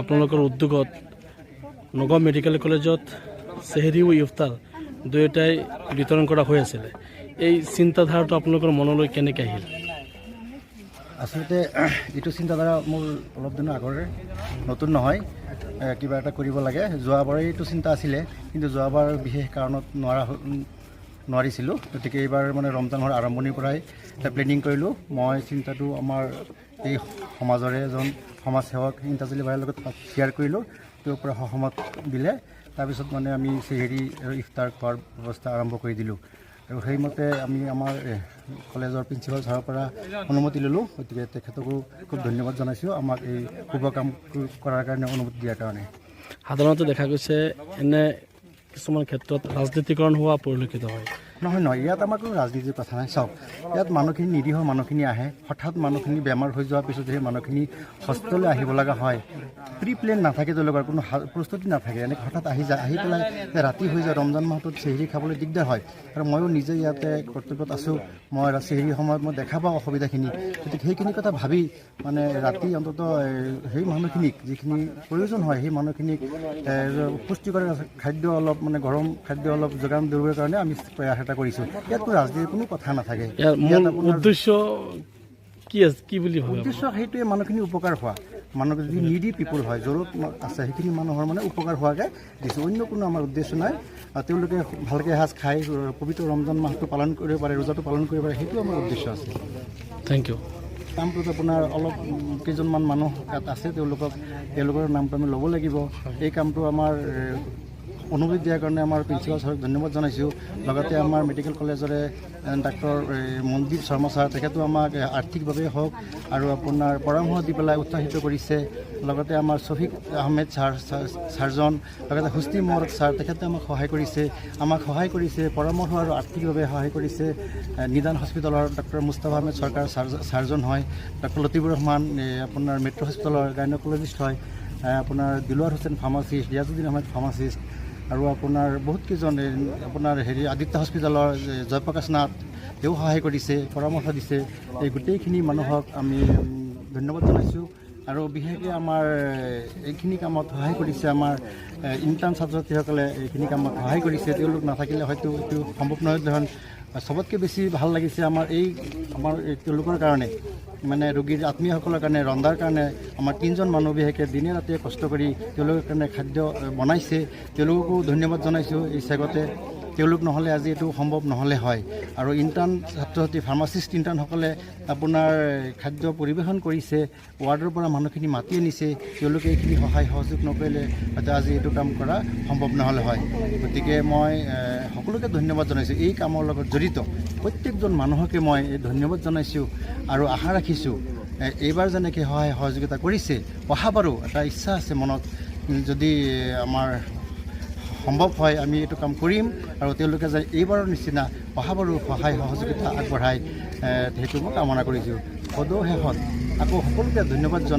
আপোনালোকৰ উদ্যোগত নগাঁও মেডিকেল কলেজত চেহেৰি ও ইফতাৰ দুয়োটাই বিতৰণ কৰা হৈ আছিলে। এই চিন্তাধাৰাটো আপোনালোকৰ মনলৈ কেনেকৈ আহিল? আচলতে, এইটো চিন্তাধাৰা মোৰ অলপ দিনৰ আগৰে, নতুন নহয়। কিবা এটা কৰিব লাগে। যোৱাবাৰে এইটো চিন্তা আছিলে, কিন্তু যোৱাবাৰ বিশেষ কাৰণত নোৱাৰা নোৱাৰিছিলোঁ। গতিকে এইবাৰ মানে ৰমজানৰ আৰম্ভণিৰ পৰাই প্লেনিং কৰিলোঁ। মই চিন্তাটো আমাৰ এই সমাজৰে এজন সমাজ সেৱক ইন্তাজলি ভাইৰ লগত শ্বেয়াৰ কৰিলোঁ। তেওঁৰ পৰা সহমত দিলে। তাৰপিছত মানে আমি আৰু ইফতাৰ খোৱাৰ ব্যৱস্থা আৰম্ভ কৰি দিলোঁ। আৰু সেইমতে আমি আমাৰ কলেজৰ প্ৰিন্সিপাল ছাৰৰ পৰা অনুমতি ল'লোঁ। গতিকে তেখেতকো খুব ধন্যবাদ জনাইছোঁ আমাক এই শুভ কাম কৰাৰ কাৰণে অনুমতি দিয়াৰ কাৰণে। সাধাৰণতে দেখা গৈছে এনে কিছুমান ক্ষেত্ৰত ৰাজনীতিকৰণ হোৱা পৰিলক্ষিত হয়। নহয় নহয়, ইয়াত আমাৰ কোনো ৰাজনীতিৰ কথা নাই। চাওক, ইয়াত মানুহখিনি নিৰীহ, মানুহখিনি আহে। হঠাৎ মানুহখিনি বেমাৰ হৈ যোৱাৰ পিছত সেই মানুহখিনি হস্পিটেললৈ আহিব লগা হয়। প্ৰি প্লেন নাথাকে তেওঁলোকৰ কোনো প্ৰস্তুতি নাথাকে। এনেকৈ হঠাৎ আহি যায় আহি পেলাই ৰাতি হৈ যায়, ৰমজান মাহটোত চেহেৰি খাবলৈ দিগদাৰ হয়। আৰু ময়ো নিজে ইয়াতে কৰ্তব্যত আছোঁ। মই চেহেৰি সময়ত মই দেখা পাওঁ অসুবিধাখিনি। গতিকে সেইখিনি কথা ভাবি মানে ৰাতি অন্ততঃ সেই মানুহখিনিক, যিখিনি প্ৰয়োজন হয়, সেই মানুহখিনিক পুষ্টিকৰ খাদ্য অলপ মানে গৰম খাদ্য অলপ যোগান ধৰিবৰ কাৰণে আমি প্ৰয়াস এটা কৰিছোঁ। ইয়াত কোনো ৰাজনীতিৰ কোনো কথা নাথাকে। উদ্দেশ্য কি আছে কি বুলি উদ্দেশ্য সেইটোৱে মানুহখিনি উপকাৰ হোৱা। মানুহ যদি নিডি পিপুল হয় য'ত আছে সেইখিনি মানুহৰ মানে উপকাৰ হোৱাকৈ দিছোঁ। অন্য কোনো আমাৰ উদ্দেশ্য নাই। তেওঁলোকে ভালকৈ এসাঁজ খাই পবিত্ৰ ৰমজান মাহটো পালন কৰিব পাৰে ৰোজাটো পালন কৰিব পাৰে সেইটো আমাৰ উদ্দেশ্য আছে। থেংক ইউ কামটোত আপোনাৰ অলপ কেইজনমান মানুহ ইয়াত আছে তেওঁলোকক তেওঁলোকৰ নামটো আমি ল'ব লাগিব। এই কামটো আমাৰ অনুমতি দিয়াৰ কাৰণে আমাৰ প্ৰিন্সিপাল ছাৰক ধন্যবাদ জনাইছোঁ। লগতে আমাৰ মেডিকেল কলেজৰে ডাক্তৰ মনদীপ শৰ্মা ছাৰ, তেখেতো আমাক আৰ্থিকভাৱে হওক আৰু আপোনাৰ পৰামৰ্শ দি পেলাই উৎসাহিত কৰিছে। লগতে আমাৰ ছফিক আহমেদ ছাৰ, ছাৰ- ছাৰজন, লগতে হুষ্টি মহৰক ছাৰ, তেখেতে আমাক সহায় কৰিছে। আমাক সহায় কৰিছে, পৰামৰ্শ আৰু আৰ্থিকভাৱে সহায় কৰিছে। নিদান হস্পিটেলৰ ডক্টৰ মুস্তাফা আহমেদ চৰকাৰ ছাৰ- ছাৰজন হয়, ডক্টৰ লতিফুৰ ৰহমান আপোনাৰ মেট্ৰ' হস্পিটেলৰ গাইনকলজিষ্ট হয় আপোনাৰ দিলৱাৰ হুছেইন ফাৰ্মাচিষ্ট ৰিয়াজুদ্দিন আহমেদ ফাৰ্মাচিষ্ট আৰু আপোনাৰ বহুত কেইজন এ, আপোনাৰ হেৰি আদিত্য হস্পিটেলৰ জয়প্ৰকাশ নাথ তেওঁ সহায় কৰিছে পৰামৰ্শ দিছে। এই গোটেইখিনি মানুহক আমি ধন্যবাদ জনাইছোঁ। আৰু বিশেষকৈ আমাৰ এইখিনি কামত সহায় কৰিছে আমাৰ ইণ্টাৰ্ণ ছাত্ৰ ছাত্ৰীসকলে এইখিনি কামত সহায় কৰিছে। তেওঁলোক নাথাকিলে হয়তো এইটো সম্ভৱ নহয়। চবতকৈ বেছি ভালো লাগিছে আমাৰ এই আমাৰ তেওঁলোকৰ কাৰণে। মানে ৰোগীৰ আত্মীয়সকলৰ কাৰণে, ৰন্ধাৰ কাৰণে, আমাৰ তিনিজন মানুহ বিশেষকৈ দিনে ৰাতিয়ে কষ্ট কৰি তেওঁলোকৰ কাৰণে খাদ্য বনাইছে। তেওঁলোককো ধন্যবাদ জনাইছোঁ। এই চেগতে তেওঁলোক নহ'লে আজি এইটো সম্ভৱ নহ'লে হয়। আৰু ইণ্টাৰ্ণ ছাত্ৰ ছাত্ৰী ফাৰ্মাচিষ্ট ইণ্টাৰ্ণসকলে আপোনাৰ খাদ্য পৰিৱেশন কৰিছে, ৱাৰ্ডৰ পৰা মানুহখিনি মাতি আনিছে, তেওঁলোকে এইখিনি সহায় সহযোগ নকৰিলে হয়তো আজি এইটো কাম কৰা সম্ভৱ নহ'লে হয়। গতিকে মই সকলোকে ধন্যবাদ জনাইছোঁ। এই কামৰ লগত জড়িত প্ৰত্যেকজন মানুহকে মই ধন্যবাদ জনাইছোঁ আৰু আশা ৰাখিছোঁ এইবাৰ যেনেকৈ সহায় সহযোগিতা কৰিছে অহাবাৰো এটা ইচ্ছা আছে মনত। যদি আমাৰ সম্ভৱ হয় আমি এইটো কাম কৰিম আৰু তেওঁলোকে যে এইবাৰৰ নিচিনা অহাবাৰো সহায় সহযোগিতা আগবঢ়ায় সেইটো মই কামনা কৰিছোঁ। সদৌ শেষত আকৌ সকলোকে ধন্যবাদ জনাই